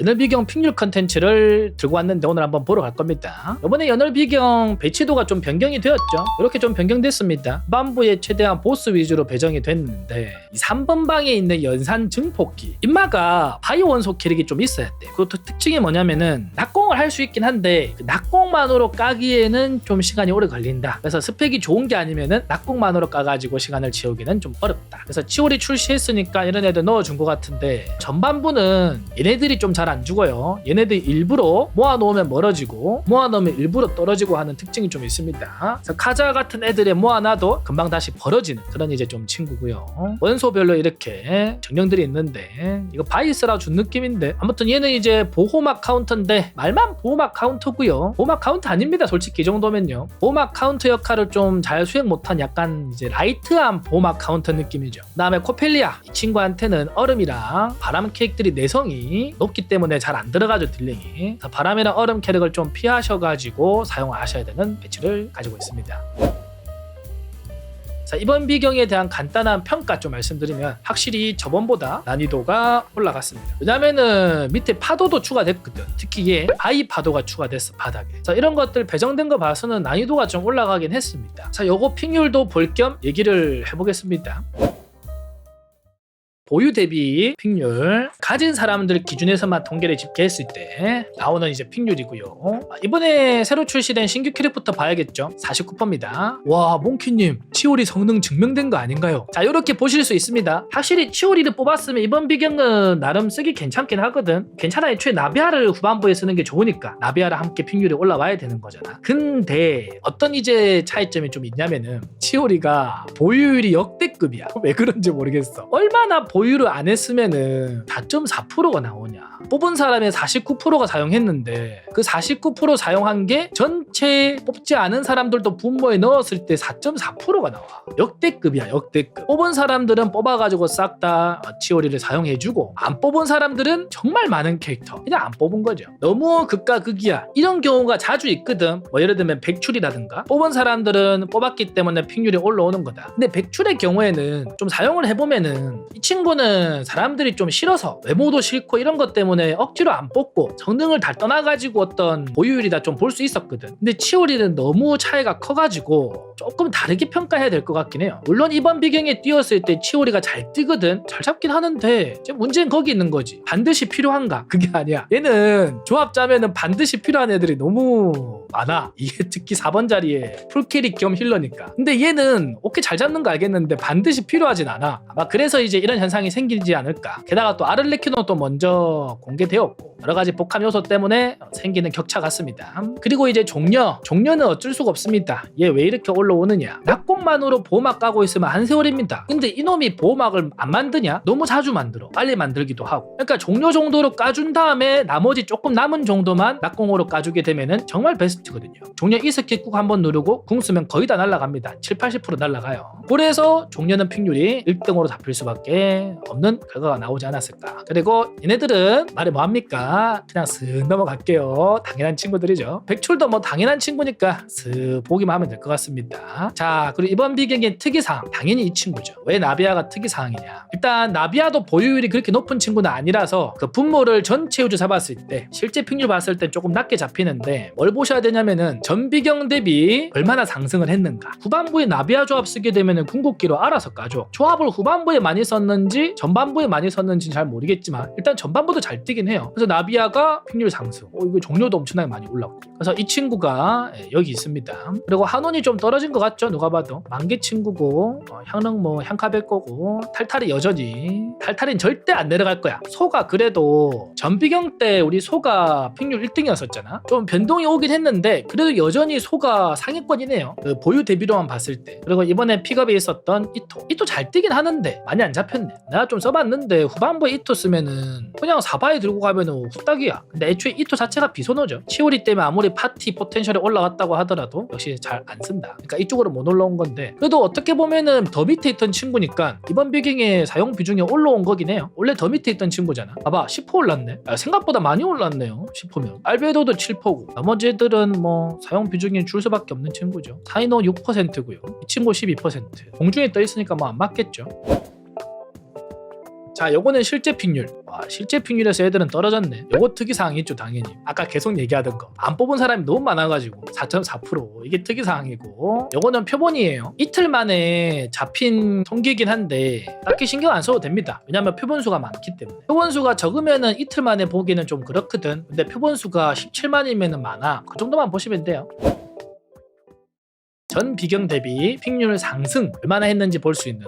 연월 비경 픽률 컨텐츠를 들고 왔는데 오늘 한번 보러 갈 겁니다. 이번에 연월 비경 배치도가 좀 변경이 되었죠. 이렇게 좀 변경됐습니다. 후반부에 최대한 보스 위주로 배정이 됐는데 이 3번 방에 있는 연산 증폭기 인마가 바이오 원소 캐릭이 좀 있어야 돼. 그것도 특징이 뭐냐면은 낙공을 할 수 있긴 한데 그 낙공 만으로 까기에는 좀 시간이 오래 걸린다. 그래서 스펙이 좋은 게 아니면은 낙공만으로 까가지고 시간을 채우기는 좀 어렵다. 그래서 치오리 출시했으니까 이런 애들 넣어준 것 같은데 전반부는 얘네들이 좀 잘 안 죽어요. 얘네들 일부러 모아놓으면 멀어지고 모아놓으면 일부러 떨어지고 하는 특징이 좀 있습니다. 그래서 카자 같은 애들에 모아놔도 금방 다시 벌어지는 그런 이제 좀 친구고요. 원소별로 이렇게 정령들이 있는데 이거 바이스라 준 느낌인데 아무튼 얘는 이제 보호막 카운터인데 말만 보호막 카운터고요. 보호막 카운터 아닙니다. 솔직히 이 정도면요. 보호막 카운터 역할을 좀 잘 수행 못한 약간 이제 라이트한 보호막 카운터 느낌이죠. 그다음에 코펠리아 이 친구한테는 얼음이랑 바람 캐릭들이 내성이 높기 때문에 잘 안 들어가죠 딜링이. 바람이랑 얼음 캐릭을 좀 피하셔가지고 사용하셔야 되는 배치를 가지고 있습니다. 자, 이번 비경에 대한 간단한 평가 좀 말씀드리면 확실히 저번보다 난이도가 올라갔습니다. 왜냐면은 밑에 파도도 추가됐거든. 특히 얘 아이 파도가 추가됐어 바닥에. 자, 이런 것들 배정된 거 봐서는 난이도가 좀 올라가긴 했습니다. 자, 요거 픽률도 볼 겸 얘기를 해보겠습니다. 보유 대비 픽률 가진 사람들 기준에서만 통계를 집계했을 때 나오는 이제 픽률이고요. 이번에 새로 출시된 신규 캐릭부터 봐야겠죠. 49%입니다. 와 몽키님 치오리 성능 증명된 거 아닌가요? 자 이렇게 보실 수 있습니다. 확실히 치오리를 뽑았으면 이번 비경은 나름 쓰기 괜찮긴 하거든. 괜찮아 애초에 나비아를 후반부에 쓰는 게 좋으니까 나비아랑 함께 픽률이 올라와야 되는 거잖아. 근데 어떤 이제 차이점이 좀 있냐면은 치오리가 보유율이 역대급이야. 왜 그런지 모르겠어. 얼마나 보 유를 안 했으면은 4.4%가 나오냐. 뽑은 사람의 49%가 사용했는데 그 49% 사용한 게 전체 뽑지 않은 사람들도 분모에 넣었을 때 4.4%가 나와. 역대급이야, 역대급. 뽑은 사람들은 뽑아가지고 싹 다 치오리를 사용해주고 안 뽑은 사람들은 정말 많은 캐릭터 그냥 안 뽑은 거죠. 너무 극과 극이야. 이런 경우가 자주 있거든. 뭐 예를 들면 백출이라든가 뽑은 사람들은 뽑았기 때문에 픽률이 올라오는 거다. 근데 백출의 경우에는 좀 사용을 해보면은 이 친구 는 사람들이 좀 싫어서 외모도 싫고 이런 것 때문에 억지로 안 뽑고 성능을 다 떠나가지고 어떤 보유율이다 좀 볼 수 있었거든. 근데 치오리는 너무 차이가 커가지고 조금 다르게 평가해야 될 것 같긴 해요. 물론 이번 비경에 뛰었을 때 치오리가 잘 뜨거든. 잘 잡긴 하는데 문제는 거기 있는 거지. 반드시 필요한가? 그게 아니야. 얘는 조합 짜면은 반드시 필요한 애들이 너무 많아. 이게 특히 4번 자리에 풀캐릭 겸 힐러니까. 근데 얘는 오케이 잘 잡는 거 알겠는데 반드시 필요하진 않아. 아마 그래서 이제 이런 현상 이 생기지 않을까. 게다가 또 아를레키노도 먼저 공개되었고 여러 가지 복합 요소 때문에 생기는 격차 같습니다. 그리고 이제 종려. 종려는 어쩔 수가 없습니다. 얘 왜 이렇게 올라오느냐. 낙공만으로 보호막 까고 있으면 한 세월입니다. 근데 이놈이 보호막을 안 만드냐? 너무 자주 만들어. 빨리 만들기도 하고. 그러니까 종료 정도로 까준 다음에 나머지 조금 남은 정도만 낙공으로 까주게 되면은 정말 베스트거든요. 종료 이 스킬 꾹 한번 누르고 궁 쓰면 거의 다 날라갑니다. 7, 80% 날라가요. 그래서 종료는 픽률이 1등으로 잡힐 수밖에 없는 결과가 나오지 않았을까. 그리고 얘네들은 말이 뭐합니까? 그냥 슥 넘어갈게요. 당연한 친구들이죠. 백출도 뭐 당연한 친구니까 슥 보기만 하면 될 것 같습니다. 자, 그리고 이번 비경의 특이사항. 당연히 이 친구죠. 왜 나비아가 특이사항이냐. 일단 나비아도 보유율이 그렇게 높은 친구는 아니라서 그 분모를 전체 우주 잡았을 때 실제 픽률 봤을 때 조금 낮게 잡히는데 뭘 보셔야 되냐면은 전 비경 대비 얼마나 상승을 했는가. 후반부에 나비아 조합 쓰게 되면은 궁극기로 알아서 까줘. 조합을 후반부에 많이 썼는지 전반부에 많이 썼는지는 잘 모르겠지만 일단 전반부도 잘 뛰긴 해요. 그래서 나 비아가 픽률 상승. 어, 이거 종료도 엄청나게 많이 올랐고. 그래서 이 친구가 예, 여기 있습니다. 그리고 한원이 좀 떨어진 것 같죠? 누가 봐도 만개 친구고 어, 향릉 뭐 향카벨 거고 탈탈이 여전히 탈탈은 절대 안 내려갈 거야. 소가 그래도 전비경 때 우리 소가 픽률 1등이었었잖아. 좀 변동이 오긴 했는데 그래도 여전히 소가 상위권이네요. 그 보유 대비로만 봤을 때. 그리고 이번에 픽업에 있었던 이토. 이토 잘 뛰긴 하는데 많이 안 잡혔네. 내가 좀 써봤는데 후반부에 이토 쓰면은 그냥 사바에 들고 가면은 후딱이야. 근데 애초에 이토 자체가 비소노죠. 치오리 때문에 아무리 파티 포텐셜이 올라갔다고 하더라도 역시 잘 안 쓴다. 그러니까 이쪽으로 못 올라온 건데 그래도 어떻게 보면은 더 밑에 있던 친구니까 이번 비경의 사용 비중이 올라온 거긴 해요. 원래 더 밑에 있던 친구잖아. 봐봐 10% 올랐네. 아, 생각보다 많이 올랐네요. 10%면. 알베도도 7%고 나머지 애들은 뭐 사용 비중이 줄 수밖에 없는 친구죠. 사이노 6%고요. 이 친구 12%. 공중에 떠 있으니까 뭐 안 맞겠죠. 자 요거는 실제 픽률. 와 실제 픽률에서 애들은 떨어졌네. 요거 특이사항이 있죠 당연히. 아까 계속 얘기하던 거. 안 뽑은 사람이 너무 많아가지고. 4.4% 이게 특이사항이고. 요거는 표본이에요. 이틀 만에 잡힌 통계이긴 한데 딱히 신경 안 써도 됩니다. 왜냐면 표본수가 많기 때문에. 표본수가 적으면은 이틀 만에 보기는 좀 그렇거든. 근데 표본수가 17만이면은 많아. 그 정도만 보시면 돼요 전 비경 대비 픽률 상승 얼마나 했는지 볼 수 있는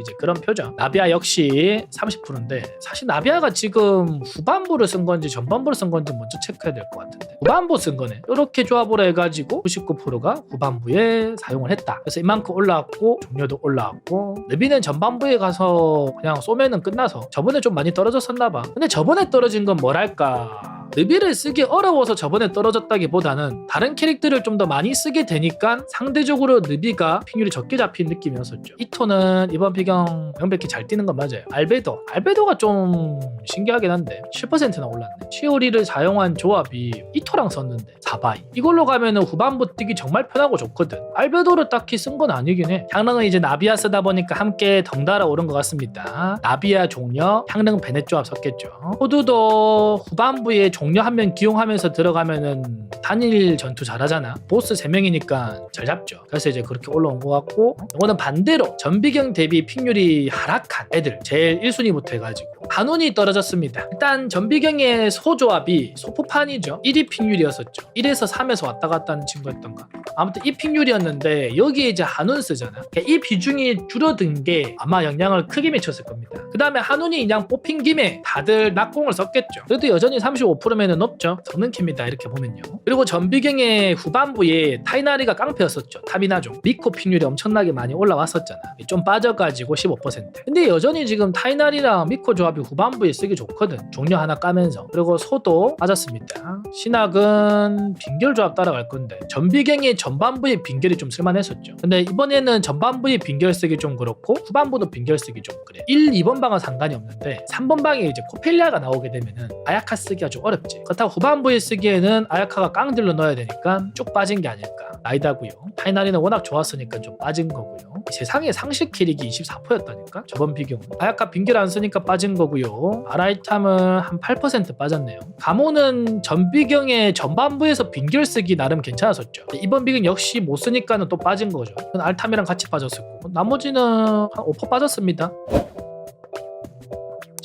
이제 그런 표죠. 나비아 역시 30%인데 사실 나비아가 지금 후반부를 쓴 건지 전반부를 쓴 건지 먼저 체크해야 될 것 같은데 후반부 쓴 거네. 이렇게 조합을 해가지고 99%가 후반부에 사용을 했다. 그래서 이만큼 올라왔고 종료도 올라왔고 내비는 전반부에 가서 그냥 쏘면은 끝나서 저번에 좀 많이 떨어졌었나 봐. 근데 저번에 떨어진 건 뭐랄까 르비를 쓰기 어려워서 저번에 떨어졌다기보다는 다른 캐릭터를 좀 더 많이 쓰게 되니까 상대적으로 르비가 픽률이 적게 잡힌 느낌이었었죠. 이토는 이번 비경 명백히 잘 뛰는 건 맞아요. 알베도. 알베도가 좀 신기하긴 한데 7%나 올랐네. 치오리를 사용한 조합이 이토랑 썼는데 4바이. 이걸로 가면은 후반부 뛰기 정말 편하고 좋거든. 알베도를 딱히 쓴 건 아니긴 해. 향릉은 이제 나비아 쓰다 보니까 함께 덩달아 오른 것 같습니다. 나비아 종려, 향릉 베넷 조합 썼겠죠. 호두도 후반부에 종 려한명 기용하면서 들어가면은 단일 전투 잘하잖아. 보스 3명이니까 잘 잡죠. 그래서 이제 그렇게 올라온 것 같고 이거는 반대로 전비경 대비 픽률이 하락한 애들 제일 1순위부터 해가지고 한운이 떨어졌습니다. 일단 전비경의 소조합이 소포판이죠. 1위 픽률이었었죠. 1에서 3에서 왔다 갔다 하는 친구였던가. 아무튼 이 픽률이었는데 여기에 이제 한운 쓰잖아. 그러니까 이 비중이 줄어든 게 아마 영향을 크게 미쳤을 겁니다. 그 다음에 한운이 그냥 뽑힌 김에 다들 낙공을 썼겠죠. 그래도 여전히 35% 면은 높죠. 성능 킵니다. 이렇게 보면요. 그리고 전비경의 후반부에 타이나리가 깡패였었죠. 탑이나종. 미코 픽률이 엄청나게 많이 올라왔었잖아. 좀 빠져가지고 15%. 근데 여전히 지금 타이나리랑 미코 조합이 후반부에 쓰기 좋거든. 종료 하나 까면서. 그리고 소도 빠졌습니다. 신학은 빙결 조합 따라갈 건데 전비경의 전반부의 빙결이 좀 쓸만했었죠. 근데 이번에는 전반부의 빙결 쓰기 좀 그렇고 후반부도 빙결 쓰기 좀 그래. 1, 2번 방은 상관이 없는데 3번 방에 이제 코펠리아가 나오게 되면은 아야카 쓰기가 좀 어렵 지. 그렇다고 후반부에 쓰기에는 아야카가 깡들로 넣어야 되니까 쭉 빠진 게 아닐까. 라이다고요. 타이나리는 워낙 좋았으니까 좀 빠진 거고요. 세상에 상식 캐릭이 24%였다니까 저번 비경. 아야카 빙결 안 쓰니까 빠진 거고요. 아라이탐은 한 8% 빠졌네요. 가모는 전 비경의 전반부에서 빙결 쓰기 나름 괜찮았었죠. 이번 비경 역시 못 쓰니까는 또 빠진 거죠. 알탐이랑 같이 빠졌었고 나머지는 한5% 빠졌습니다.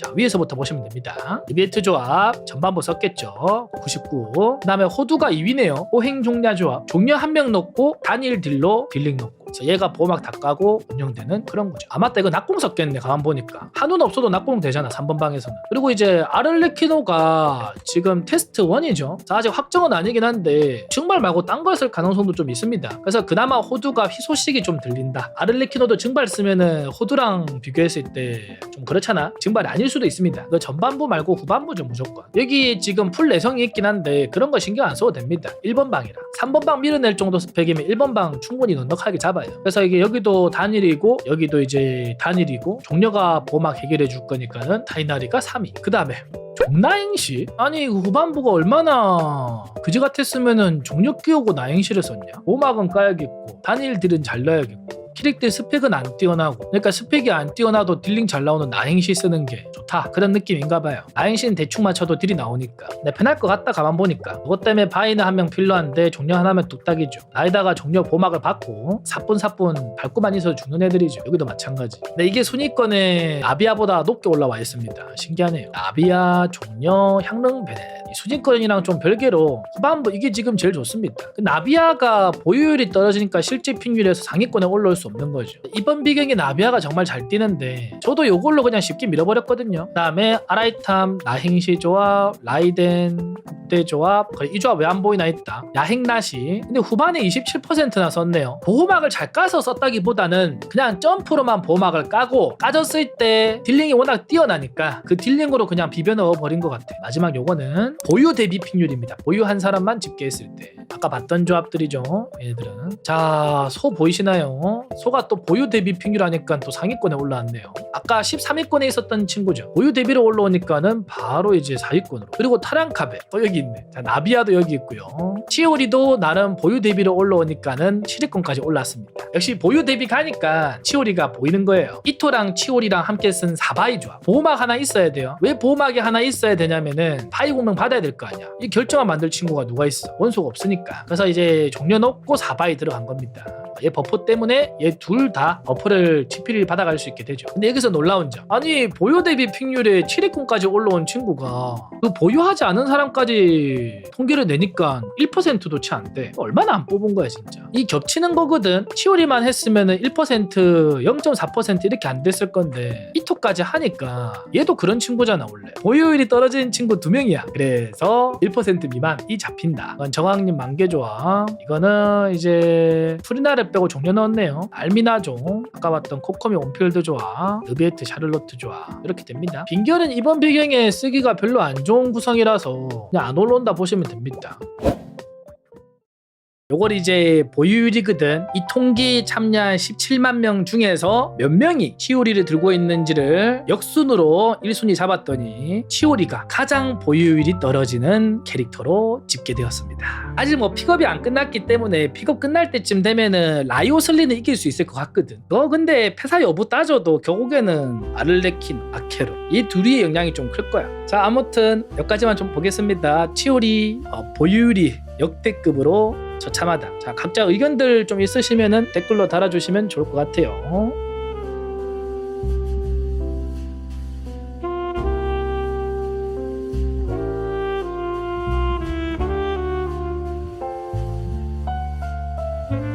자 위에서부터 보시면 됩니다. 리베트 조합 전반부 썼겠죠. 99. 그 다음에 호두가 2위네요. 호행 종려 조합. 종려 한명 넣고 단일 딜로 딜링 넣고. 그래서 얘가 보호막 다 까고 운영되는 그런 거죠. 아 맞다 이거 낙공 썼겠네 가만 보니까 한운 없어도 낙공 되잖아 3번 방에서는. 그리고 이제 아를레키노가 지금 테스트 1이죠. 아직 확정은 아니긴 한데 증발 말고 딴걸쓸 가능성도 좀 있습니다. 그래서 그나마 호두가 희소식이 좀 들린다. 아를레키노도 증발 쓰면은 호두랑 비교했을 때 좀 그렇잖아. 증발이 아닐 수도 있습니다. 그 전반부 말고 후반부죠 무조건. 여기 지금 풀 내성이 있긴 한데 그런 거 신경 안 써도 됩니다. 1번 방이라. 3번 방 밀어낼 정도 스펙이면 1번 방 충분히 넉넉하게 잡아 요. 그래서 이게 여기도 단일이고 여기도 이제 단일이고 종료가 보막 해결해 줄 거니까는 타이나리가 3위. 그 다음에 종나행시? 아니 그 후반부가 얼마나 그지 같았으면은 종료 끼우고 나행시를 썼냐? 보막은 까야겠고 단일들은 잘 넣어야겠고 캐릭터 스펙은 안 뛰어나고 그러니까 스펙이 안 뛰어나도 딜링 잘 나오는 나행시 쓰는 게 좋다. 그런 느낌인가 봐요. 나행시는 대충 맞춰도 딜이 나오니까. 근데 편할 것 같다 가만 보니까. 그것 때문에 바이는 한 명 필요한데 종료 하나면 뚝딱이죠. 나이다가 종료 보막을 받고 사뿐사뿐 밟고만 있어도 죽는 애들이죠. 여기도 마찬가지. 근데 이게 순위권에 아비아보다 높게 올라와 있습니다. 신기하네요. 아비아 종료 향릉 베넷. 이 순위권이랑 좀 별개로 후반부 이게 지금 제일 좋습니다. 그 나비아가 보유율이 떨어지니까 실제 픽률에서 상위권에 올라올 수 없는 거죠. 이번 비경에 나비아가 정말 잘 뛰는데 저도 이걸로 그냥 쉽게 밀어버렸거든요. 그다음에 아라이탐, 나행시 조합, 라이덴, 국대 조합 거의 이 조합 왜 안 보이나 했다. 야행나시 근데 후반에 27%나 썼네요. 보호막을 잘 까서 썼다기보다는 그냥 점프로만 보호막을 까고 까졌을 때 딜링이 워낙 뛰어나니까 그 딜링으로 그냥 비벼 넣어 버린 것 같아. 마지막 요거는 보유 대비 픽률입니다. 보유 한 사람만 집계했을 때 아까 봤던 조합들이죠. 얘들은 자 소 보이시나요? 소가 또 보유 대비 픽률 하니까 또 상위권에 올라왔네요. 아까 13위권에 있었던 친구죠. 보유 대비로 올라오니까는 바로 이제 4위권으로. 그리고 타랑카베. 또 여기 여기 있네. 자 나비아도 여기 있고요. 치오리도 나름 보유 대비로 올라오니까는 7위권까지 올랐습니다. 역시 보유 대비 가니까 치오리가 보이는 거예요. 이토랑 치오리랑 함께 쓴 사바이 조합. 보호막 하나 있어야 돼요. 왜 보호막이 하나 있어야 되냐면은 파이 공명 받아야 될 거 아니야. 이 결정만 만들 친구가 누가 있어? 원소가 없으니까. 그래서 이제 종려놓고 사바이 들어간 겁니다. 얘 버퍼 때문에 얘 둘 다 버퍼를 TP를 받아갈 수 있게 되죠. 근데 여기서 놀라운 점. 아니 보유 대비 픽률에 7위권까지 올라온 친구가 그 보유하지 않은 사람까지 통계를 내니까 1%도 채 안 돼. 얼마나 안 뽑은 거야 진짜. 이 겹치는 거거든. 치오리만 했으면은 1% 0.4% 이렇게 안 됐을 건데 이토까지 하니까 얘도 그런 친구잖아 원래. 보유율이 떨어진 친구 두 명이야. 그래서 1% 미만 이 잡힌다. 이건 정황님 만개 좋아. 이거는 이제 프리나 를 빼고 종료 넣었네요. 알미나종 아까 봤던 코코미 온필드 좋아. 느비에트 샤를로트 좋아. 이렇게 됩니다. 빈결은 이번 배경에 쓰기가 별로 안 좋은 구성이라서 그냥 안 올라온다 보시면 됩니다. 요걸 이제 보유율이거든. 이 통기 참여한 17만 명 중에서 몇 명이 치오리를 들고 있는지를 역순으로 1순위 잡았더니 치오리가 가장 보유율이 떨어지는 캐릭터로 집계되었습니다. 아직 뭐 픽업이 안 끝났기 때문에 픽업 끝날 때쯤 되면은 라이오슬리는 이길 수 있을 것 같거든. 너 근데 패사 여부 따져도 결국에는 아를레킨, 아케로 이 둘이 영향이 좀 클 거야. 자 아무튼 여기까지만 좀 보겠습니다. 치오리 어, 보유율이 역대급으로 처참하다. 자, 각자 의견들 좀 있으시면은 댓글로 달아주시면 좋을 것 같아요.